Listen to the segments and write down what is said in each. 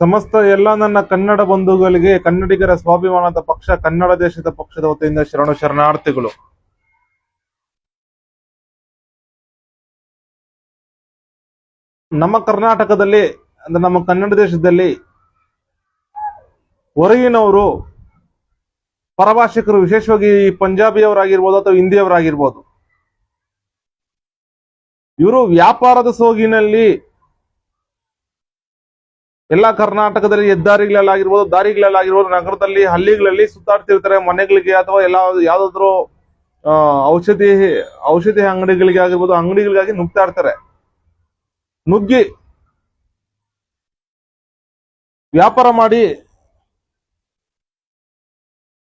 ಸಮಸ್ತ ಎಲ್ಲ ನನ್ನ ಕನ್ನಡ ಬಂಧುಗಳಿಗೆ, ಕನ್ನಡಿಗರ ಸ್ವಾಭಿಮಾನದ ಪಕ್ಷ, ಕನ್ನಡ ದೇಶದ ಪಕ್ಷದ ವತಿಯಿಂದ ಶರಣು ಶರಣಾರ್ಥಿಗಳು. ನಮ್ಮ ಕರ್ನಾಟಕದಲ್ಲಿ, ಅಂದ್ರೆ ನಮ್ಮ ಕನ್ನಡ ದೇಶದಲ್ಲಿ ಹೊರಗಿನವರು ಪರಭಾಷಿಕರು, ವಿಶೇಷವಾಗಿ ಪಂಜಾಬಿಯವರಾಗಿರ್ಬೋದು ಅಥವಾ ಹಿಂದಿಯವರಾಗಿರ್ಬೋದು. ಇವರು ವ್ಯಾಪಾರದ ಸೋಗಿನಲ್ಲಿ ಎಲ್ಲ ಕರ್ನಾಟಕದಲ್ಲಿ ಹೆದ್ದಾರಿಗಳಲ್ಲಾಗಿರ್ಬೋದು, ದಾರಿಗಳಲ್ಲಾಗಿರ್ಬೋದು, ನಗರದಲ್ಲಿ, ಹಳ್ಳಿಗಳಲ್ಲಿ ಸುತ್ತಾಡ್ತಿರ್ತಾರೆ, ಮನೆಗಳಿಗೆ ಅಥವಾ ಎಲ್ಲ ಯಾವ್ದಾದ್ರು ಔಷಧಿ ಔಷಧಿ ಅಂಗಡಿಗಳಿಗೆ ಆಗಿರ್ಬೋದು, ಅಂಗಡಿಗಳಿಗಾಗಿ ನುಗ್ತಾ ಇರ್ತಾರೆ ನುಗ್ಗಿ ವ್ಯಾಪಾರ ಮಾಡಿ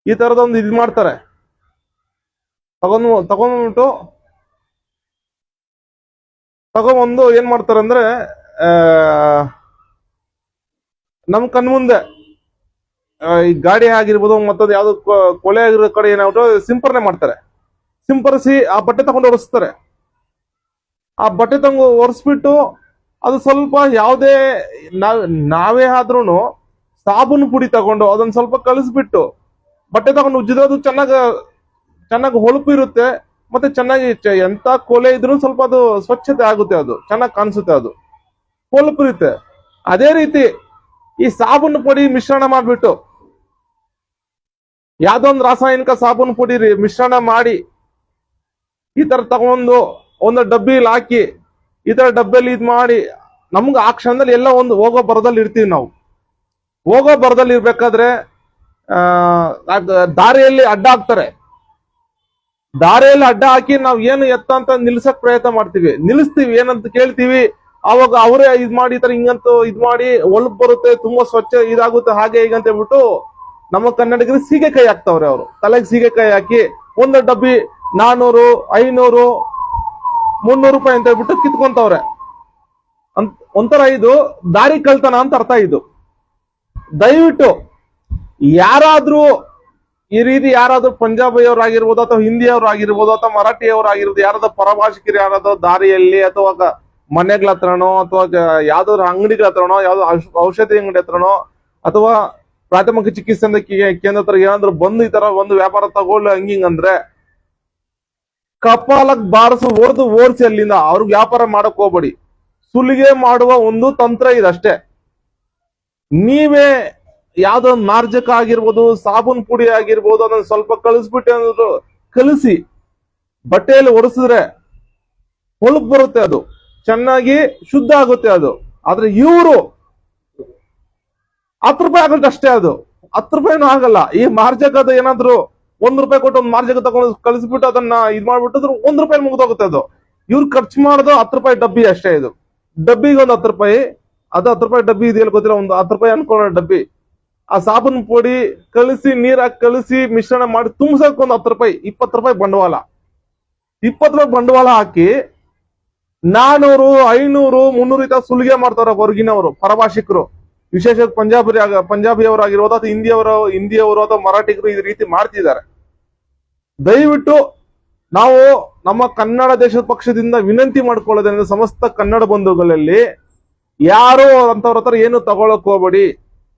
ಈ ತರದೊಂದು ಇದು ಮಾಡ್ತಾರೆ. ತಗೊಂಡ್, ತಗೊಂಡ್ಬಿಟ್ಟು ತಗೊಂಬಂದು ಏನ್ ಮಾಡ್ತಾರೆ ಅಂದ್ರೆ ಆ, ನಮ್ ಕಣ್ಮುಂದೆ ಈ ಗಾಡಿ ಆಗಿರ್ಬೋದು ಮತ್ತೊಂದು ಯಾವ್ದು ಕೊಲೆ ಆಗಿರೋ ಕಡೆ ಏನಾಗ್ಬಿಟ್ಟು ಸಿಂಪರಣೆ ಮಾಡ್ತಾರೆ. ಸಿಂಪರಿಸಿ ಆ ಬಟ್ಟೆ ತಗೊಂಡು ಒರೆಸ್ತಾರೆ ಆ ಬಟ್ಟೆ ತಗೊಂಡು ಒರೆಸ್ಬಿಟ್ಟು ಅದು ಸ್ವಲ್ಪ ಯಾವುದೇ ನಾವ್ ನಾವೇ ಆದ್ರೂನು ಸಾಬೂನು ಪುಡಿ ತಗೊಂಡು ಅದನ್ನ ಸ್ವಲ್ಪ ಕಳಿಸ್ಬಿಟ್ಟು ಬಟ್ಟೆ ತಗೊಂಡು ಉಜ್ಜಿದ್ರೆ ಅದು ಚೆನ್ನಾಗಿ ಚೆನ್ನಾಗಿ ಹೊಳಪು ಇರುತ್ತೆ ಮತ್ತೆ ಚೆನ್ನಾಗಿ ಎಂತ ಕೊಲೆ ಇದ್ರೂ ಸ್ವಲ್ಪ ಅದು ಸ್ವಚ್ಛತೆ ಆಗುತ್ತೆ ಅದು ಚೆನ್ನಾಗಿ ಕಾಣಿಸುತ್ತೆ ಅದು. ಹೊಳಪು ಇರುತ್ತೆ. ಅದೇ ರೀತಿ ಈ ಸಾಬೂನು ಪುಡಿ ಮಿಶ್ರಣ ಮಾಡಿಬಿಟ್ಟು. ಯಾವ್ದೊಂದು ರಾಸಾಯನಿಕ ಸಾಬೂನು ಪುಡಿ ಮಿಶ್ರಣ ಮಾಡಿ ಈ ತರ ತಗೊಂಡು ಒಂದು ಡಬ್ಬಿಲಿ ಹಾಕಿ, ಈ ತರ ಡಬ್ಬಿಯಲ್ಲಿ ಇದ್ ಮಾಡಿ, ನಮ್ಗೆ ಆ ಕ್ಷಣದಲ್ಲಿ ಎಲ್ಲ ಒಂದು ಹೋಗೋ ಬರದಲ್ಲಿ ಇರ್ತೀವಿ ನಾವು. ಹೋಗೋ ಬರದಲ್ಲಿ ಇರ್ಬೇಕಾದ್ರೆ, ಆ ದಾರಿಯಲ್ಲಿ ಅಡ್ಡ ಹಾಕ್ತಾರೆ. ದಾರಿಯಲ್ಲಿ ಅಡ್ಡ ಹಾಕಿ ನಾವು ಏನು ಎತ್ತ ಅಂತ ನಿಲ್ಸಕ್ ಪ್ರಯತ್ನ ಮಾಡ್ತೀವಿ. ನಿಲ್ಲಿಸ್ತೀವಿ ಏನಂತ ಕೇಳ್ತೀವಿ ಅವಾಗ ಅವರೇ ಇದ್ ಮಾಡಿ, ಈ ತರ ಹಿಂಗಂತ ಇದ್ ಮಾಡಿ ಒಳಗ್ ಬರುತ್ತೆ, ತುಂಬಾ ಸ್ವಚ್ಛ ಇದಾಗುತ್ತೆ, ಹಾಗೆ ಹೀಗಂತ ಹೇಳ್ಬಿಟ್ಟು ನಮ್ಮ ಕನ್ನಡಿಗರಿಗೆ ಸೀಗೆಕಾಯಿ ಹಾಕ್ತಾವ್ರೆ ಅವರು. ತಲೆಗೆ ಸೀಗೆಕಾಯಿ ಹಾಕಿ ಒಂದು ಡಬ್ಬಿ ನಾನೂರು, ಐನೂರು, ಮುನ್ನೂರು ರೂಪಾಯಿ ಅಂತ ಹೇಳ್ಬಿಟ್ಟು ಕಿತ್ಕೊಂತವ್ರೆ. ಅಂತ, ಒಂಥರ ಇದು ದಾರಿ ಕಳ್ತನ ಅಂತ ಅರ್ಥ ಇದು. ದಯವಿಟ್ಟು ಯಾರಾದ್ರೂ ಈ ರೀತಿ ಯಾರಾದ್ರೂ ಪಂಜಾಬಿಯವರಾಗಿರ್ಬೋದು ಅಥವಾ ಹಿಂದಿಯವರಾಗಿರ್ಬೋದು ಅಥವಾ ಮರಾಠಿಯವರಾಗಿರ್ಬೋದು, ಯಾರಾದ್ರೂ ಪರಭಾಷಿಕರು ಯಾರಾದ್ರೂ ದಾರಿಯಲ್ಲಿ ಅಥವಾ ಮನೆಗಳ ಹತ್ರನೋ ಅಥವಾ ಯಾವ್ದಾದ್ರು ಅಂಗಡಿಗಳ ಹತ್ರನೋ, ಯಾವ್ದೋ ಔಷಧಿ ಅಂಗಡಿ ಹತ್ರನೋ ಅಥವಾ ಪ್ರಾಥಮಿಕ ಚಿಕಿತ್ಸೆ ಕೇಂದ್ರ ಹತ್ರ ಏನಾದ್ರು ಬಂದು ಈ ತರ ಒಂದು ವ್ಯಾಪಾರ ತಗೊಳ್ಳಿ ಹಂಗಿಂಗ್ ಅಂದ್ರೆ ಕಪಾಲಕ್ ಬಾರಿಸು ಓದು ಓಡಿಸಿ ಅಲ್ಲಿಂದ ಅವ್ರಿಗೆ ವ್ಯಾಪಾರ ಮಾಡಕ್ ಹೋಗ್ಬೇಡಿ. ಸುಲಿಗೆ ಮಾಡುವ ಒಂದು ತಂತ್ರ ಇದಷ್ಟೇ. ನೀವೇ ಯಾವ್ದೋ ಮಾರ್ಜಕ ಆಗಿರ್ಬೋದು, ಸಾಬೂನ್ ಪುಡಿ ಆಗಿರ್ಬೋದು, ಅದನ್ನ ಸ್ವಲ್ಪ ಕಲಿಸ್ಬಿಟ್ಟು ಏನಾದ್ರು ಕಲಿಸಿ ಬಟ್ಟೆಯಲ್ಲಿ ಒರೆಸಿದ್ರೆ ಹೊಳಪ್ ಬರುತ್ತೆ ಅದು. ಚೆನ್ನಾಗಿ ಶುದ್ಧ ಆಗುತ್ತೆ ಅದು. ಆದ್ರೆ ಇವರು ಹತ್ತು ರೂಪಾಯಿ ಆಗುತ್ತೆ ಅಷ್ಟೇ ಅದು. ಹತ್ತು ರೂಪಾಯಿನೂ ಆಗಲ್ಲ. ಈ ಮಾರ್ಜಕದ ಏನಾದ್ರು ಒಂದ್ ರೂಪಾಯಿ ಕೊಟ್ಟು ಒಂದು ಮಾರ್ಜಕ ತಗೊಂಡು ಕಲಿಸ್ಬಿಟ್ಟು ಅದನ್ನ ಇದ್ ಮಾಡ್ಬಿಟ್ಟು ಒಂದ್ ರೂಪಾಯಿ ಮುಗಿದೋಗುತ್ತೆ ಅದು. ಇವ್ರು ಖರ್ಚು ಮಾಡೋದು ಹತ್ತು ರೂಪಾಯಿ ಡಬ್ಬಿ ಅಷ್ಟೇ ಇದು. ಡಬ್ಬಿಗೆ ಒಂದು ಹತ್ತು ರೂಪಾಯಿ. ಅದು ಹತ್ತು ರೂಪಾಯಿ ಡಬ್ಬಿ ಇದೆಯಲ್ಲ ಗೊತ್ತಿಲ್ಲ, ಒಂದು ಹತ್ತು ರೂಪಾಯಿ ಅನ್ಕೊಳ್ಳೋ ಡಬ್ಬಿ. ಆ ಸಾಬೂನ್ ಪುಡಿ ಕಲಿಸಿ ನೀರ್ ಹಾಕಿ ಕಲಿಸಿ ಮಿಶ್ರಣ ಮಾಡಿ ತುಂಬಿಸಕ್ ಒಂದು ಹತ್ತು ರೂಪಾಯಿ, ಇಪ್ಪತ್ತು ರೂಪಾಯಿ ಬಂಡವಾಳ. ಇಪ್ಪತ್ತು ರೂಪಾಯಿ ಬಂಡವಾಳ ಹಾಕಿ ನಾನೂರು, ಐನೂರು, ಮುನ್ನೂರು ಈ ತರ ಸುಲಿಗೆ ಮಾಡ್ತಾರ ಹೊರಗಿನವರು, ಪರಭಾಷಿಕರು. ವಿಶೇಷ ಪಂಜಾಬಿ ಪಂಜಾಬಿಯವರಾಗಿರ್ಬೋದು ಅಥವಾ ಹಿಂದಿಯವರು ಹಿಂದಿಯವರು ಅಥವಾ ಮರಾಠಿಗರು ಈ ರೀತಿ ಮಾಡ್ತಿದ್ದಾರೆ. ದಯವಿಟ್ಟು ನಾವು ನಮ್ಮ ಕನ್ನಡ ದೇಶದ ಪಕ್ಷದಿಂದ ವಿನಂತಿ ಮಾಡ್ಕೊಳ್ಳೋದ್ರಿಂದ ಸಮಸ್ತ ಕನ್ನಡ ಬಂಧುಗಳಲ್ಲಿ ಯಾರು ಅಂತವ್ರ ಹತ್ರ ಏನು ತಗೊಳಕ್ ಹೋಗ್ಬೇಡಿ.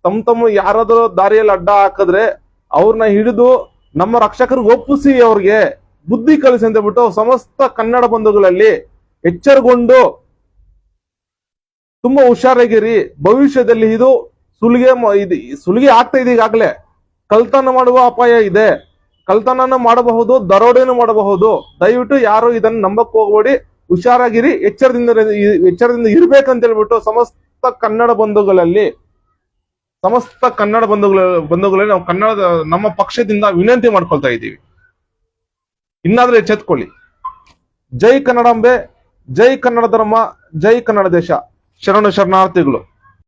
ತಮ್ಮ ತಮ್ಮ ಯಾರಾದರೂ ದಾರಿಯಲ್ಲಿ ಅಡ್ಡ ಹಾಕಿದ್ರೆ ಅವ್ರನ್ನ ಹಿಡಿದು ನಮ್ಮ ರಕ್ಷಕರಿಗೆ ಒಪ್ಪಿಸಿ ಅವ್ರಿಗೆ ಬುದ್ಧಿ ಕಲಿಸಿ ಅಂತ ಬಿಟ್ಟು ಸಮಸ್ತ ಕನ್ನಡ ಬಂಧುಗಳಲ್ಲಿ ಎಚ್ಚರಗೊಂಡು ತುಂಬಾ ಹುಷಾರಾಗಿರಿ. ಭವಿಷ್ಯದಲ್ಲಿ ಇದು ಸುಲಿಗೆ ಸುಲಿಗೆ ಆಗ್ತಾ ಇದೆ ಈಗಾಗಲೇ. ಕಳ್ತನ ಮಾಡುವ ಅಪಾಯ ಇದೆ. ಕಳ್ತನನ ಮಾಡಬಹುದು ದರೋಡೆನು ಮಾಡಬಹುದು. ದಯವಿಟ್ಟು ಯಾರು ಇದನ್ನ ನಂಬಕ್ ಹೋಗ್ಬೇಡಿ. ಹುಷಾರಾಗಿರಿ. ಎಚ್ಚರದಿಂದ ಎಚ್ಚರದಿಂದ ಇರ್ಬೇಕಂತ ಹೇಳ್ಬಿಟ್ಟು ಸಮಸ್ತ ಕನ್ನಡ ಬಂಧುಗಳಲ್ಲಿ, ಸಮಸ್ತ ಕನ್ನಡ ಬಂಧುಗಳ ಬಂಧುಗಳಲ್ಲಿ ನಾವು ಕನ್ನಡದ ನಮ್ಮ ಪಕ್ಷದಿಂದ ವಿನಂತಿ ಮಾಡ್ಕೊಳ್ತಾ ಇದ್ದೀವಿ. ಇನ್ನಾದ್ರೂ ಎಚ್ಚೆತ್ಕೊಳ್ಳಿ. ಜೈ ಕನ್ನಡಾಂಬೆ. ಜೈ ಕನ್ನಡ ಧರ್ಮ ಜೈ ಕನ್ನಡ ದೇಶ. ಶರಣು ಶರಣಾರ್ಥಿಗಳು.